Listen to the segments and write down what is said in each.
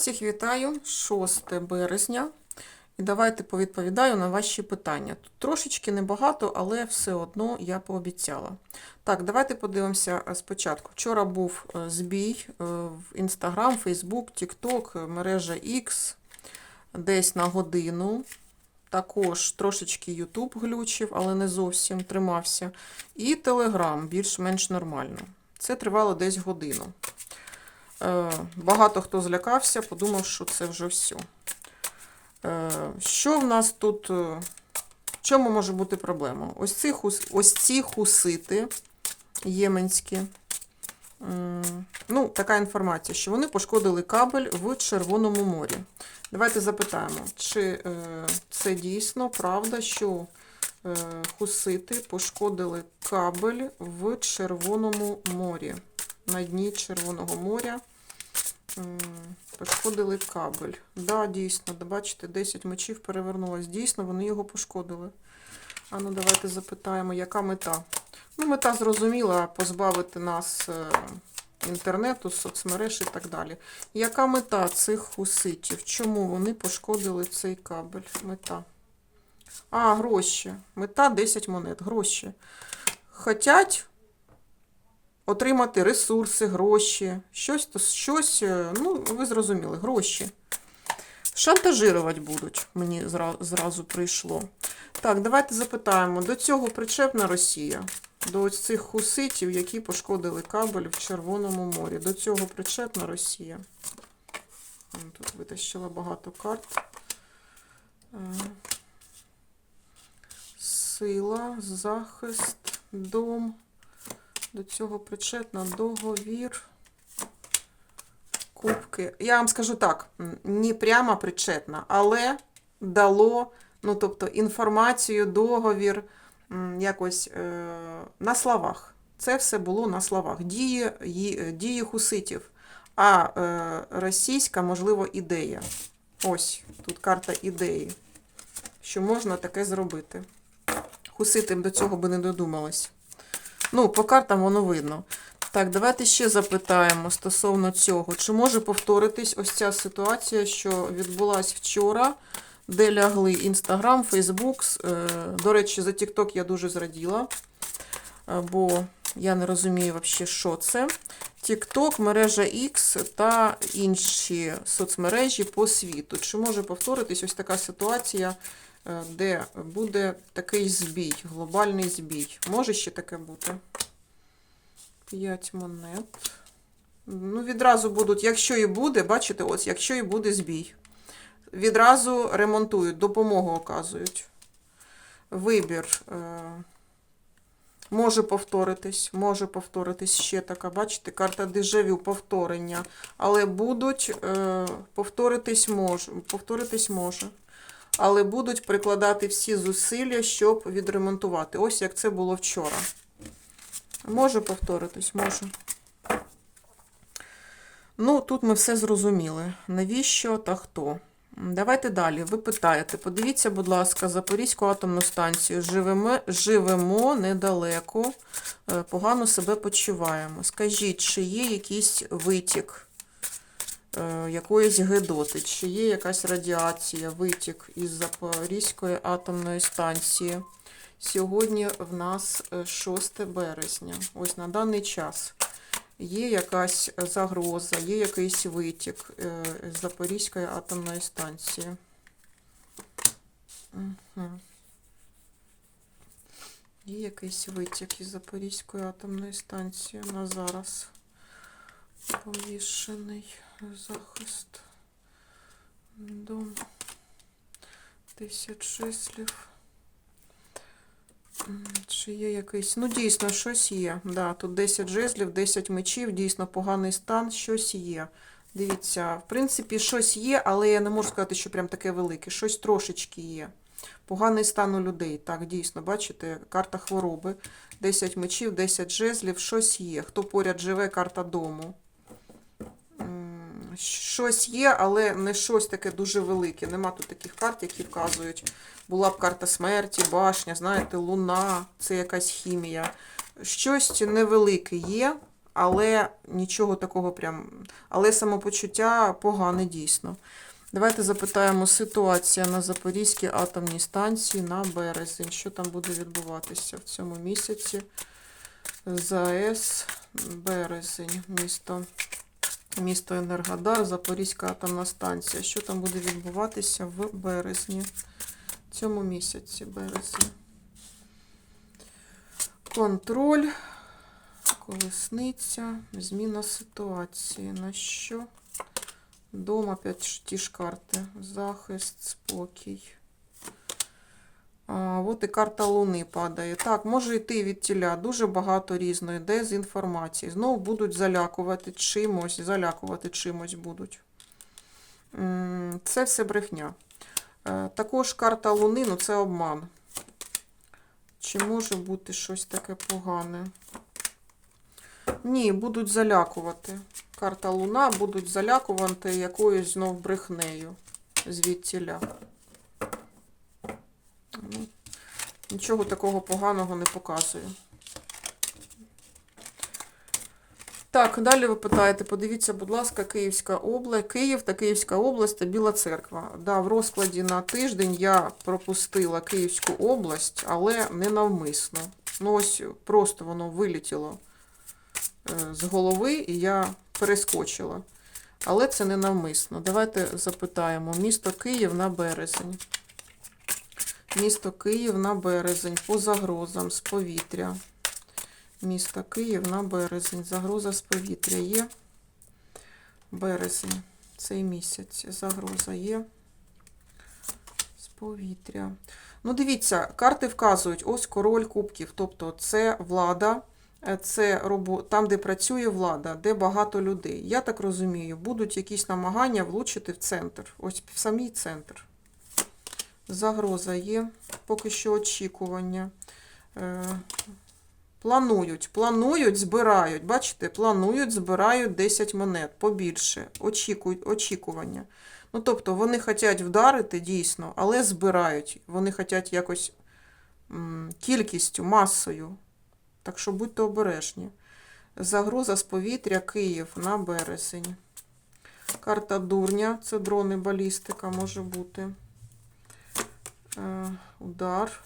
Всіх вітаю, 6 березня. І давайте повідповідаю на ваші питання. Тут трошечки небагато, але все одно я пообіцяла. Так, давайте подивимося е, спочатку. Вчора був е, збій е, в Instagram, Facebook, е, мережа X десь на годину. Також трошечки YouTube глючив, але не зовсім тримався. І Telegram більш-менш нормально. Це тривало десь годину. Е, Багато хто злякався, подумав, що це вже все. Що в нас тут? е, В чому може бути проблема? Ось ці, хус- ось ці хусити єменські. Ну, така інформація, що вони пошкодили кабель в Червоному морі. Давайте запитаємо, чи е, це дійсно правда, що хусити пошкодили кабель в Червоному морі. На дні Червоного моря пошкодили кабель. Да, дійсно, бачите, 10 мечів перевернулось. Дійсно, вони його пошкодили. А ну давайте запитаємо, яка мета. Ну, мета зрозуміла позбавити нас е, інтернету, соцмереж і так далі. Яка мета цих хуситів? Чому вони пошкодили цей кабель? Мета. А, гроші. Мета 10 монет. Гроші. Хотять отримати ресурси, гроші, щось, щось, е, ну, ви зрозуміли, гроші. Шантажирувати будуть, мені зра- зразу прийшло. Так, давайте запитаємо, до цього причепна Росія? До ось цих хуситів, які пошкодили кабель в Червоному морі. До цього причепна Росія. Тут витащила багато карт. Е, Сила, захист, дом. До цього причетна договір. Кубки. Я вам скажу так, не прямо причетна, але дало, ну, тобто, інформацію, договір якось е, на словах. Це все було на словах. Дії, ї- дії хуситів. А е, російська, можливо, ідея. Ось тут карта ідеї, що можна таке зробити. Хусити до цього би не додумались. Ну, по картам воно видно. Так, давайте ще запитаємо стосовно цього. Чи може повторитись ось ця ситуація, що відбулась вчора, де лягли Інстаграм, Фейсбук. До речі, за TikTok я дуже зраділа, е, бо я не розумію взагалі, що це. TikTok, мережа X та інші соцмережі по світу. Чи може повторитись ось така ситуація, де буде такий збій, глобальний збій? Може ще таке бути? 5 монет. Ну, відразу будуть, якщо і буде, бачите, ось, якщо і буде збій. Відразу ремонтують, допомогу оказують. Вибір. Е, може повторитись, може повторитись ще така, бачите, карта дежавю, повторення. Але будуть е, повторитись може, повторитись може. Але будуть прикладати всі зусилля, щоб відремонтувати. Ось як це було вчора. Може повторитись, може. Ну, тут ми все зрозуміли. Навіщо та хто? Давайте далі. Ви питаєте, подивіться, будь ласка, Запорізьку атомну станцію. Живемо, живемо недалеко, е, погано себе почуваємо. Скажіть, чи є якийсь витік якоїсь гедоти, чи є якась радіація, витік із Запорізької атомної станції? Сьогодні в нас е, 6 березня. Ось на даний час є якась загроза, є якийсь витік е, з Запорізької атомної станції. Мгм. Є якийсь витік із Запорізької атомної станції на зараз. Повішений захист. Дом. 10 числів. Чи є якийсь. Ну, дійсно, щось є. Да, тут 10 жезлів, 10 мечів, дійсно поганий стан, щось є. Дивіться, в принципі, щось є, але я не можу сказати, що прям таке велике. Щось трошечки є. Поганий стан у людей. Так, дійсно, бачите, карта хвороби. 10 мечів, 10 жезлів, щось є. Хто поряд живе, карта дому. Щось є, але не щось таке дуже велике. Нема тут таких карт, які вказують. Була б карта смерті, башня, знаєте, луна, це якась хімія. Щось невелике є, але нічого такого прям. Але самопочуття погане дійсно. Давайте запитаємо ситуація на Запорізькій атомній станції на березень. Що там буде відбуватися в цьому місяці? ЗАЕС, березень, місто, місто Енергодар, Запорізька атомна станція. Що там буде відбуватися в березні? В цьому місяці березень. Контроль, колесниця, зміна ситуації. На що? Дом, опять ті ж карти. Захист, спокій. А, от і карта Луни падає. Так, може йти від тіля. Дуже багато різної дезінформації. Знову будуть залякувати чимось, залякувати чимось будуть. Це все брехня. Е, Також карта Луни, ну це обман. Чи може бути щось таке погане? Ні, будуть залякувати. Карта Луна будуть залякувати якоюсь знов брехнею звідтіля. Ну, Нічого такого поганого не показує. Так, далі ви питаєте, подивіться, будь ласка, Київська область, Київ та Київська область та Біла Церква. Да, в розкладі на тиждень я пропустила Київську область, але не навмисно. Ну ось просто воно вилетіло е, з голови, і я перескочила. Але це не навмисно. Давайте запитаємо. Місто Київ на березень. Місто Київ на березень по загрозам з повітря. Місто Київ на березень. Загроза з повітря є. Березень. Цей місяць. Загроза є. З повітря. Ну, дивіться, карти вказують, ось король кубків. Тобто це влада, е, це робо... там, де працює влада, де багато людей. Я так розумію, будуть якісь намагання влучити в центр. Ось в самий центр. Загроза є, поки що очікування. Е, Планують, планують, збирають. Бачите, планують, збирають 10 монет, побільше. Очікують, очікування. Ну, тобто, вони хочуть вдарити дійсно, але збирають. Вони хочуть якось м, кількістю, масою. Так що будьте обережні. Загроза з повітря Київ на березень. Карта дурня, це дрони, балістика може бути. Е, удар.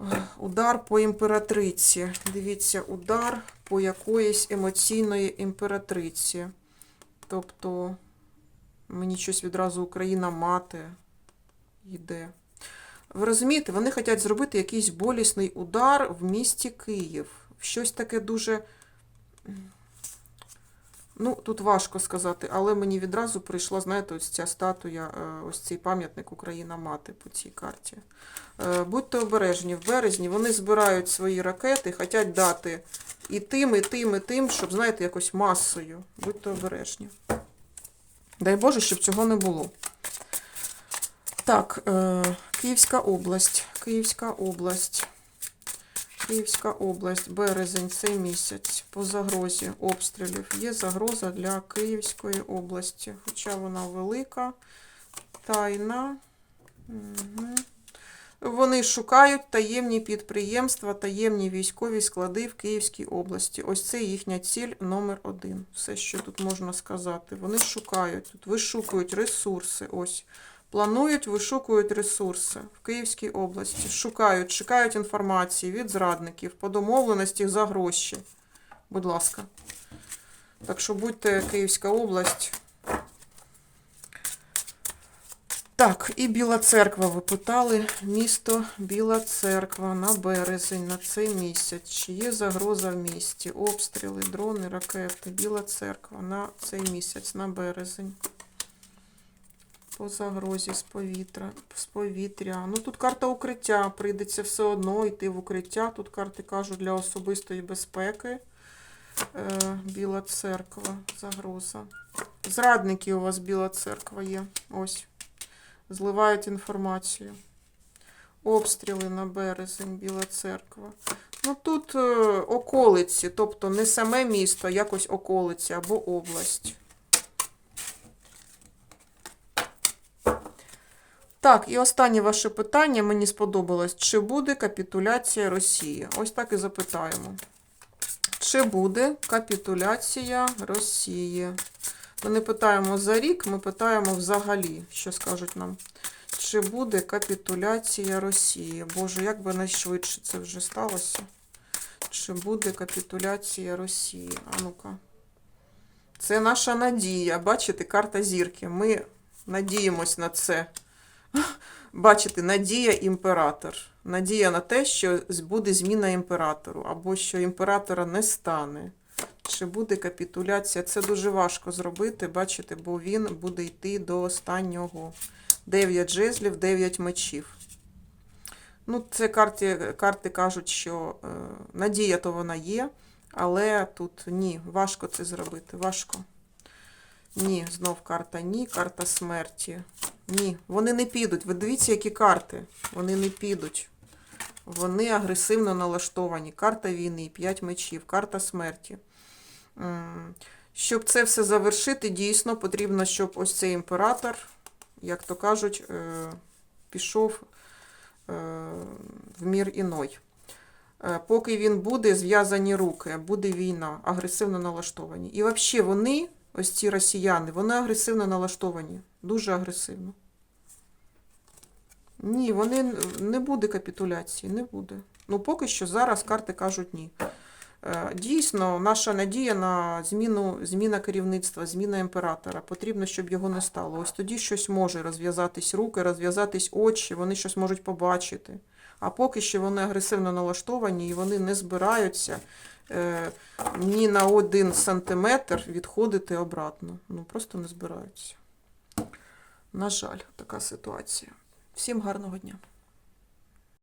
Е, Удар по імператриці. Дивіться, удар по якоїсь емоційної імператриці. Тобто, мені щось відразу Україна мати йде. Ви розумієте, вони хочуть зробити якийсь болісний удар в місті Київ. Щось таке дуже. Ну, тут важко сказати, але мені відразу прийшла, знаєте, ось ця статуя, е, ось цей пам'ятник Україна мати по цій карті. Е, Будьте обережні, в березні вони збирають свої ракети, хочуть дати і тим, і тим, і тим, щоб, знаєте, якось масою. Будьте обережні. Дай Боже, щоб цього не було. Так, е, Київська область. Київська область. Київська область, березень, цей місяць по загрозі обстрілів. Є загроза для Київської області, хоча вона велика, тайна. Угу. Вони шукають таємні підприємства, таємні військові склади в Київській області. Ось це їхня ціль номер один. Все, що тут можна сказати. Вони шукають, тут вишукують ресурси. Ось. Планують, вишукують ресурси в Київській області, шукають, шукають інформації від зрадників по домовленості за гроші. Будь ласка. Так що будьте Київська область. Так, і Біла Церква ви питали. Місто Біла Церква на березень, на цей місяць. Чи є загроза в місті? Обстріли, дрони, ракети. Біла Церква на цей місяць, на березень. По загрозі з повітря. З повітря. Ну тут карта укриття. Прийдеться все одно йти в укриття. Тут карти кажуть для особистої безпеки. Е, Біла церква. Загроза. Зрадники у вас Біла церква є. Ось. Зливають інформацію. Обстріли на березень, Біла церква. Ну тут е, околиці, тобто не саме місто, якось околиці або область. Так, і останнє ваше питання мені сподобалось. Чи буде капітуляція Росії? Ось так і запитаємо. Чи буде капітуляція Росії? Ми не питаємо за рік, ми питаємо взагалі, що скажуть нам. Чи буде капітуляція Росії? Боже, як би найшвидше це вже сталося? Чи буде капітуляція Росії? А ну-ка. Це наша надія. Бачите, карта зірки. Ми надіємось на це. Бачите, надія імператор. Надія на те, що буде зміна імператору, або що імператора не стане. Чи буде капітуляція? Це дуже важко зробити, бачите, бо він буде йти до останнього. 9 жезлів, 9 мечів. Ну, це карти, карти кажуть, що е, надія то вона є, але тут ні, важко це зробити. Важко. Ні, знов карта ні, карта смерті. Ні, вони не підуть. Ви дивіться, які карти. Вони не підуть. Вони агресивно налаштовані. Карта війни, 5 мечів, карта смерті. Щоб це все завершити, дійсно потрібно, щоб ось цей імператор, як то кажуть, е, пішов е, в мір іной. Е, Поки він буде, зв'язані руки, буде війна, агресивно налаштовані. І взагалі вони, ось ці росіяни, вони агресивно налаштовані, дуже агресивно. Ні, вони не буде капітуляції, не буде. Ну, поки що зараз карти кажуть ні. Е, Дійсно, наша надія на зміну, зміна керівництва, зміна імператора. Потрібно, щоб його не стало. Ось тоді щось може розв'язатись руки, розв'язатись очі, вони щось можуть побачити. А поки що вони агресивно налаштовані і вони не збираються е, ні на один сантиметр відходити обратно. Ну, просто не збираються. На жаль, така ситуація. Всім гарного дня.